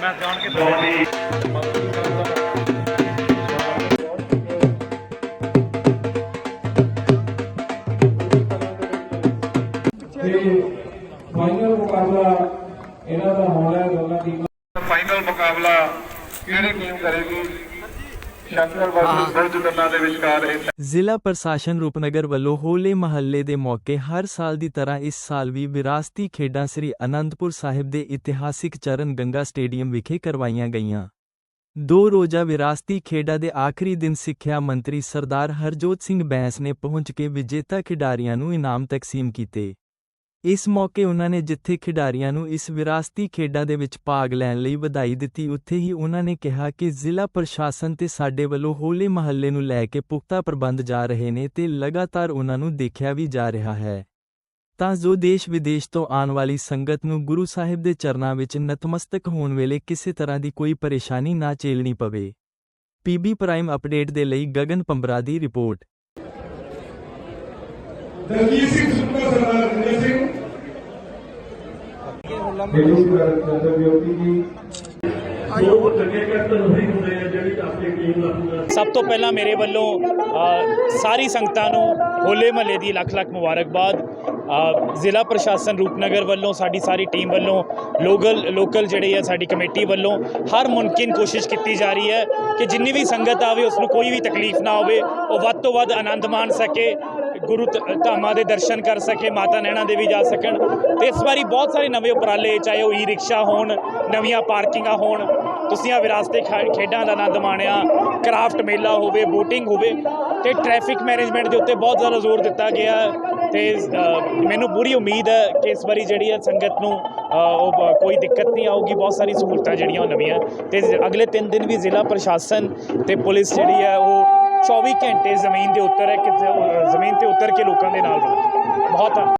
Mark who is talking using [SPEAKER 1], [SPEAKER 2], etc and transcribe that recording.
[SPEAKER 1] ਮੈਂ ਜਾਣ ਕੇ ਬਹੁਤ
[SPEAKER 2] ਤੇ ਫਾਈਨਲ ਮੁਕਾਬਲਾ ਇਹਨਾਂ ਦਾ ਹੋਣਾ ਹੈ ਦੋਨਾਂ ਟੀਮਾਂ
[SPEAKER 3] ਫਾਈਨਲ ਮੁਕਾਬਲਾ ਕਿਹੜੀ ਟੀਮ ਕਰੇਗੀ?
[SPEAKER 4] ਜ਼ਿਲ੍ਹਾ ਪ੍ਰਸ਼ਾਸਨ ਰੂਪਨਗਰ ਵੱਲੋਂ ਹੋਲੇ ਮਹੱਲੇ ਦੇ ਮੌਕੇ ਹਰ ਸਾਲ ਦੀ ਤਰ੍ਹਾਂ ਇਸ ਸਾਲ ਵੀ ਵਿਰਾਸਤੀ ਖੇਡਾਂ ਸ੍ਰੀ ਅਨੰਦਪੁਰ ਸਾਹਿਬ ਦੇ ਇਤਿਹਾਸਿਕ ਚਰਨ ਗੰਗਾ ਸਟੇਡੀਅਮ ਵਿਖੇ ਕਰਵਾਈਆਂ ਗਈਆਂ। ਦੋ ਰੋਜ਼ਾ ਵਿਰਾਸਤੀ ਖੇਡਾਂ ਦੇ ਆਖਰੀ ਦਿਨ ਸਿੱਖਿਆ ਮੰਤਰੀ ਸਰਦਾਰ ਹਰਜੋਤ ਸਿੰਘ ਬੈਂਸ ਨੇ ਪਹੁੰਚ ਕੇ ਵਿਜੇਤਾ ਖਿਡਾਰੀਆਂ ਨੂੰ ਇਨਾਮ ਤਕਸੀਮ ਕੀਤੇ। ਇਸ ਮੌਕੇ ਉਹਨਾਂ ਨੇ ਜਿੱਥੇ ਖਿਡਾਰੀਆਂ ਨੂੰ ਇਸ ਵਿਰਾਸਤੀ ਖੇਡਾਂ ਦੇ ਵਿੱਚ ਭਾਗ ਲੈਣ ਲਈ ਵਧਾਈ ਦਿੱਤੀ, ਉੱਥੇ ਹੀ ਉਹਨਾਂ ਨੇ ਕਿਹਾ ਕਿ ਜ਼ਿਲ੍ਹਾ ਪ੍ਰਸ਼ਾਸਨ ਤੇ ਸਾਡੇ ਵੱਲੋਂ ਹੋਲੇ ਮਹੱਲੇ ਨੂੰ ਲੈ ਕੇ ਪੁਖਤਾ ਪ੍ਰਬੰਧ ਜਾ ਰਹੇ ਨੇ ਤੇ ਲਗਾਤਾਰ ਉਹਨਾਂ ਨੂੰ ਦੇਖਿਆ ਵੀ ਜਾ ਰਿਹਾ ਹੈ। ਤਾਂ ਜੋ ਦੇਸ਼ ਵਿਦੇਸ਼ ਤੋਂ ਆਉਣ ਵਾਲੀ ਸੰਗਤ ਨੂੰ ਗੁਰੂ ਸਾਹਿਬ ਦੇ ਚਰਨਾਂ ਵਿੱਚ ਨਤਮਸਤਕ ਹੋਣ ਵੇਲੇ ਕਿਸੇ ਤਰ੍ਹਾਂ ਦੀ ਕੋਈ ਪਰੇਸ਼ਾਨੀ ਨਾ ਝੇਲਣੀ ਪਵੇ। ਪੀਬੀ ਪ੍ਰਾਈਮ ਅਪਡੇਟ ਦੇ ਲਈ ਗਗਨ ਪੰਬਰਾ ਦੀ ਰਿਪੋਰਟ।
[SPEAKER 2] ਦਲਜੀਤ ਸਿੰਘ ਸੁੱਕਾ ਸਰਦਾਰ ਰਜਿੰਦਰ ਸਿੰਘ। ਮੈਨੂੰ ਚੰਦਰ ਜੋਤੀ ਜੀ
[SPEAKER 1] ਸਭ ਤੋਂ ਪਹਿਲਾਂ ਮੇਰੇ ਵੱਲੋਂ ਸਾਰੀ ਸੰਗਤਾਂ ਨੂੰ ਹੋਲੇ ਮਹੱਲੇ ਦੀ ਲੱਖ ਲੱਖ ਮੁਬਾਰਕਬਾਦ। ਜ਼ਿਲ੍ਹਾ ਪ੍ਰਸ਼ਾਸਨ ਰੂਪਨਗਰ ਵੱਲੋਂ ਸਾਡੀ ਸਾਰੀ ਟੀਮ ਵੱਲੋਂ ਲੋਕਲ ਲੋਕਲ ਜਿਹੜੇ ਆ ਸਾਡੀ ਕਮੇਟੀ ਵੱਲੋਂ ਹਰ ਮੁਮਕਿਨ ਕੋਸ਼ਿਸ਼ ਕੀਤੀ ਜਾ ਰਹੀ ਹੈ ਕਿ ਜਿੰਨੀ ਵੀ ਸੰਗਤ ਆਵੇ ਉਸ ਨੂੰ ਕੋਈ ਵੀ ਤਕਲੀਫ ਨਾ ਹੋਵੇ ਉਹ ਵੱਧ ਤੋਂ ਵੱਧ ਆਨੰਦ ਮਾਣ ਸਕੇ। ਗੁਰੂ ਧ- ਧਾਮਾਂ ਦੇ ਦਰਸ਼ਨ ਕਰ ਸਕੇ, ਮਾਤਾ ਨੈਣਾ ਦੇਵੀ ਜਾ ਸਕਣ। ਤੇ ਇਸ ਵਾਰੀ ਬਹੁਤ ਸਾਰੇ ਨਵੇਂ ਉਪਰਾਲੇ, ਚਾਹੇ ਉਹ ਈ ਰਿਕਸ਼ਾ ਹੋਣ, ਨਵੀਆਂ ਪਾਰਕਿੰਗਾਂ ਹੋਣ, ਤੁਸੀਂ ਆ ਵਿਰਾਸਤੇ ਖਾ- ਖੇਡਾਂ ਦਾ ਆਨੰਦ ਮਾਣਿਆ ਕਰਾਫਟ ਮੇਲਾ ਹੋਵੇ, ਬੋਟਿੰਗ ਹੋਵੇ, ਤੇ ਟ੍ਰੈਫਿਕ ਮੈਨੇਜਮੈਂਟ ਦੇ ਉੱਤੇ ਬਹੁਤ ਜ਼ਿਆਦਾ ਜ਼ੋਰ ਦਿੱਤਾ ਗਿਆ ਹੈ ਤੇ ਮੈਨੂੰ ਪੂਰੀ ਉਮੀਦ ਹੈ ਕਿ ਇਸ ਵਾਰੀ ਜਿਹੜੀ ਹੈ ਸੰਗਤ ਨੂੰ ਉਹ ਕੋਈ ਦਿੱਕਤ ਨਹੀਂ ਆਊਗੀ, ਬਹੁਤ ਸਾਰੀ ਸਹੂਲਤਾਂ ਜਿਹੜੀਆਂ ਉਹ ਨਵੀਆਂ, ਤੇ ਅਗਲੇ 3 ਦਿਨ ਵੀ ਜ਼ਿਲ੍ਹਾ ਪ੍ਰਸ਼ਾਸਨ ਤੇ ਪੁਲਿਸ ਜਿਹੜੀ ਹੈ ਉਹ 24 ਘੰਟੇ ਜ਼ਮੀਨ ਦੇ ਉੱਤਰ ਹੈ ਕਿ ਜ਼ਮੀਨ ਤੇ ਉਤਰ ਕੇ ਲੋਕਾਂ ਦੇ ਨਾਲ ਬਹੁਤ